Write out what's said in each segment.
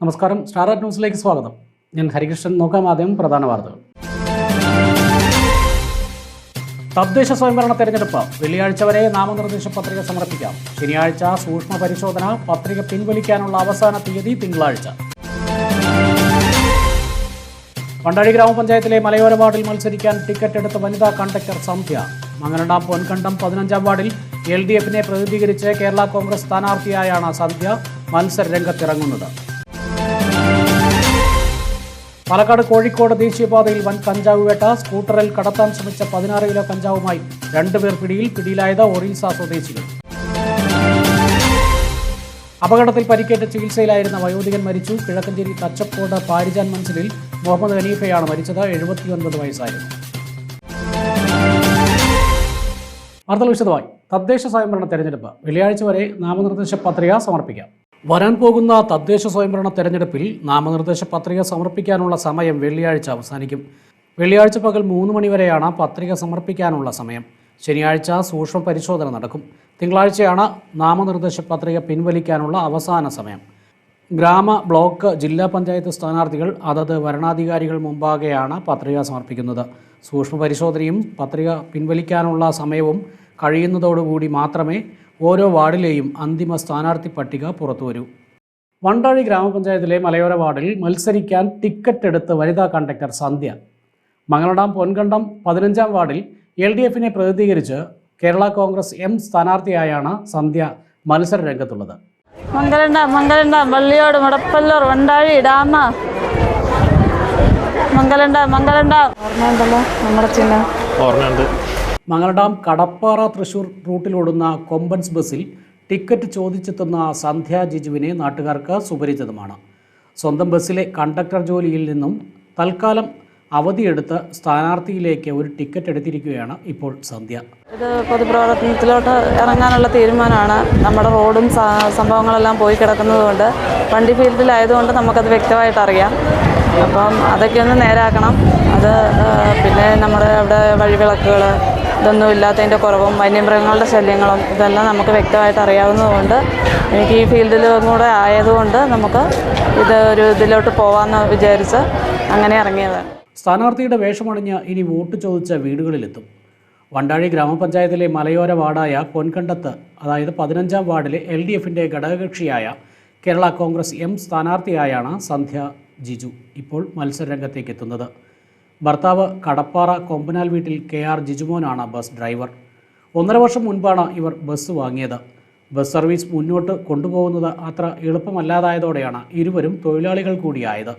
നമസ്കാരം. സ്റ്റാർ ന്യൂസിലേക്ക് സ്വാഗതം. ഞാൻ ഹരികൃഷ്ണൻ. നോക്കാം ആദ്യം പ്രധാന വാർത്തകൾ. തദ്ദേശ സ്വയംഭരണ തെരഞ്ഞെടുപ്പ്. വെള്ളിയാഴ്ച വരെ നാമനിർദ്ദേശ പത്രിക സമർപ്പിക്കാം. ശനിയാഴ്ച സൂക്ഷ്മ പരിശോധന പത്രിക പിൻവലിക്കാനുള്ള അവസാന തീയതി തിങ്കളാഴ്ച. പണ്ടാഴി ഗ്രാമപഞ്ചായത്തിലെ മലയോര വാർഡിൽ മത്സരിക്കാൻ ടിക്കറ്റ് എടുത്ത വനിതാ കണ്ടക്ടർ സന്ധ്യ. മംഗലണ്ടാം പൊൻകണ്ടം പതിനഞ്ചാം വാർഡിൽ എൽ ഡി എഫിനെ പ്രതിനിധീകരിച്ച് കേരള കോൺഗ്രസ് സ്ഥാനാർത്ഥിയായാണ് സന്ധ്യ മത്സര രംഗത്തിറങ്ങുന്നത് പാലക്കാട് കോഴിക്കോട് ദേശീയപാതയിൽ വൻ കഞ്ചാവ് വേട്ട സ്കൂട്ടറിൽ കടത്താൻ ശ്രമിച്ച പതിനാറ് കിലോ കഞ്ചാവുമായി രണ്ടുപേർ പിടിയിൽ പിടിയിലായത് ഒറീസ സ്വദേശികൾ. അപകടത്തിൽ പരിക്കേറ്റ ചികിത്സയിലായിരുന്ന വയോധികൻ മരിച്ചു. കിഴക്കഞ്ചേരി തച്ചക്കോട് പാരിജാൻ മൻസിലിൽ മുഹമ്മദ് ഹനീഫയാണ് മരിച്ചത്. എഴുപത്തിയൊൻപത് വയസ്സായിരുന്നു. വാർത്തകൾ വിശദമായി. തദ്ദേശ സ്വയംഭരണ തെരഞ്ഞെടുപ്പ്. വെള്ളിയാഴ്ച വരെ നാമനിർദ്ദേശ പത്രിക സമർപ്പിക്കാം. വരാൻ പോകുന്ന തദ്ദേശ സ്വയംഭരണ തെരഞ്ഞെടുപ്പിൽ നാമനിർദ്ദേശ പത്രിക സമർപ്പിക്കാനുള്ള സമയം വെള്ളിയാഴ്ച അവസാനിക്കും. വെള്ളിയാഴ്ച പകൽ മൂന്ന് മണിവരെയാണ് പത്രിക സമർപ്പിക്കാനുള്ള സമയം. ശനിയാഴ്ച സൂക്ഷ്മ പരിശോധന നടക്കും. തിങ്കളാഴ്ചയാണ് നാമനിർദ്ദേശ പത്രിക പിൻവലിക്കാനുള്ള അവസാന സമയം. ഗ്രാമ ബ്ലോക്ക് ജില്ലാ പഞ്ചായത്ത് സ്ഥാനാർത്ഥികൾ അതത് വരണാധികാരികൾ മുമ്പാകെയാണ് പത്രിക സമർപ്പിക്കുന്നത്. സൂക്ഷ്മ പരിശോധനയും പത്രിക പിൻവലിക്കാനുള്ള സമയവും കഴിയുന്നതോടുകൂടി മാത്രമേ ഓരോ വാർഡിലെയും അന്തിമ സ്ഥാനാർത്ഥി പട്ടിക പുറത്തുവരൂ വണ്ടാഴി ഗ്രാമപഞ്ചായത്തിലെ മലയോര വാർഡിൽ മത്സരിക്കാൻ ടിക്കറ്റ് എടുത്ത് വനിതാ കണ്ടക്ടർ സന്ധ്യ. മംഗളടാം പൊൻകണ്ടം പതിനഞ്ചാം വാർഡിൽ എൽ ഡി എഫിനെ പ്രതിനിധീകരിച്ച് കേരള കോൺഗ്രസ് എം സ്ഥാനാർത്ഥിയായാണ് സന്ധ്യ മത്സര രംഗത്തുള്ളത്. മംഗലണ്ട മംഗലണ്ട വള്ളിയോട് മുടപ്പല്ലൂർ വണ്ടാഴി ഡാമ. മംഗലണ്ട മംഗലണ്ട ഓർമ്മയുണ്ടല്ലോ നമ്മുടെ ചിഹ്നം. ഓർമ്മയുണ്ട്. മംഗളഡാം കടപ്പാറ തൃശൂർ റൂട്ടിലോടുന്ന കൊമ്പൻസ് ബസ്സിൽ ടിക്കറ്റ് ചോദിച്ചെത്തുന്ന സന്ധ്യ ജിജുവിനെ നാട്ടുകാർക്ക് സുപരിചിതമാണ്. സ്വന്തം ബസ്സിലെ കണ്ടക്ടർ ജോലിയിൽ നിന്നും തൽക്കാലം അവധിയെടുത്ത് സ്ഥാനാർത്ഥിയിലേക്ക് ഒരു ടിക്കറ്റ് എടുത്തിരിക്കുകയാണ് ഇപ്പോൾ സന്ധ്യ. ഇത് പൊതുപ്രവർത്തനത്തിലോട്ട് ഇറങ്ങാനുള്ള തീരുമാനമാണ്. നമ്മുടെ റോഡും സംഭവങ്ങളെല്ലാം പോയി കിടക്കുന്നതുകൊണ്ട് വണ്ടി ഫീൽഡിലായതുകൊണ്ട് നമുക്കത് വ്യക്തമായിട്ട് അറിയാം. അപ്പം അതൊക്കെ ഒന്ന് നേരാക്കണം. അത് പിന്നെ നമ്മുടെ അവിടെ വഴിവിളക്കുകൾ ഇതൊന്നും ഇല്ലാത്തതിന്റെ കുറവും വന്യമൃഗങ്ങളുടെ ശല്യങ്ങളും ഇതെല്ലാം നമുക്ക് വ്യക്തമായിട്ട് അറിയാവുന്നതുകൊണ്ട് എനിക്ക് ഈ ഫീൽഡിൽ കൂടെ ആയതുകൊണ്ട് നമുക്ക് ഇത് ഒരു ഇതിലോട്ട് പോകാമെന്ന് വിചാരിച്ച് അങ്ങനെ ഇറങ്ങിയതാണ് സ്ഥാനാർത്ഥിയുടെ വേഷമണിഞ്ഞ് ഇനി വോട്ട് ചോദിച്ച വീടുകളിലെത്തും. വണ്ടാഴി ഗ്രാമപഞ്ചായത്തിലെ മലയോര വാർഡായ പൊൻകണ്ടത്ത് അതായത് പതിനഞ്ചാം വാർഡിലെ എൽ ഡി എഫിന്റെ ഘടകകക്ഷിയായ കേരള കോൺഗ്രസ് എം സ്ഥാനാർത്ഥിയായാണ് സന്ധ്യ ജിജു ഇപ്പോൾ മത്സരരംഗത്തേക്ക് എത്തുന്നത് ഭർത്താവ് കടപ്പാറ കൊമ്പനാൽ വീട്ടിൽ കെ ആർ ജിജുമോനാണ് ബസ് ഡ്രൈവർ. ഒന്നര വർഷം മുൻപാണ് ഇവർ ബസ് വാങ്ങിയത്. ബസ് സർവീസ് മുന്നോട്ട് കൊണ്ടുപോകുന്നത് അത്ര എളുപ്പമല്ലാതായതോടെയാണ് ഇരുവരും തൊഴിലാളികൾ കൂടിയായത്.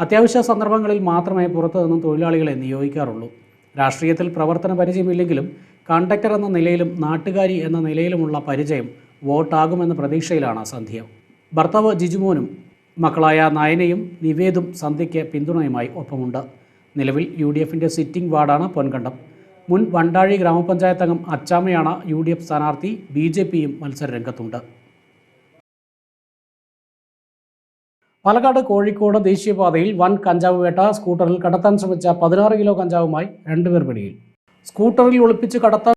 അത്യാവശ്യ സന്ദർഭങ്ങളിൽ മാത്രമേ പുറത്തു നിന്നും തൊഴിലാളികളെ നിയോഗിക്കാറുള്ളൂ. രാഷ്ട്രീയത്തിൽ പ്രവർത്തന പരിചയമില്ലെങ്കിലും കണ്ടക്ടർ എന്ന നിലയിലും നാട്ടുകാരി എന്ന നിലയിലുമുള്ള പരിചയം വോട്ടാകുമെന്ന പ്രതീക്ഷയിലാണ് സന്ധ്യ. ഭർത്താവ് ജിജുമോനും മക്കളായ നയനയും നിവേദും സന്ധ്യയ്ക്ക് പിന്തുണയുമായി ഒപ്പമുണ്ട്. നിലവിൽ യു ഡി എഫിന്റെ സിറ്റിംഗ് വാർഡാണ് പൊൻകണ്ടം. മുൻ വണ്ടാഴി ഗ്രാമപഞ്ചായത്ത് അംഗം അച്ചാമയാണ് യു ഡി എഫ് സ്ഥാനാർത്ഥി ബി ജെ പിയും മത്സരരംഗത്തുണ്ട്. പാലക്കാട് കോഴിക്കോട് ദേശീയപാതയിൽ വൻ കഞ്ചാവ് വേട്ട സ്കൂട്ടറിൽ കടത്താൻ ശ്രമിച്ച പതിനാറ് കിലോ കഞ്ചാവുമായി രണ്ടുപേർ പിടിയിൽ. സ്കൂട്ടറിൽ ഒളിപ്പിച്ച് കടത്താൻ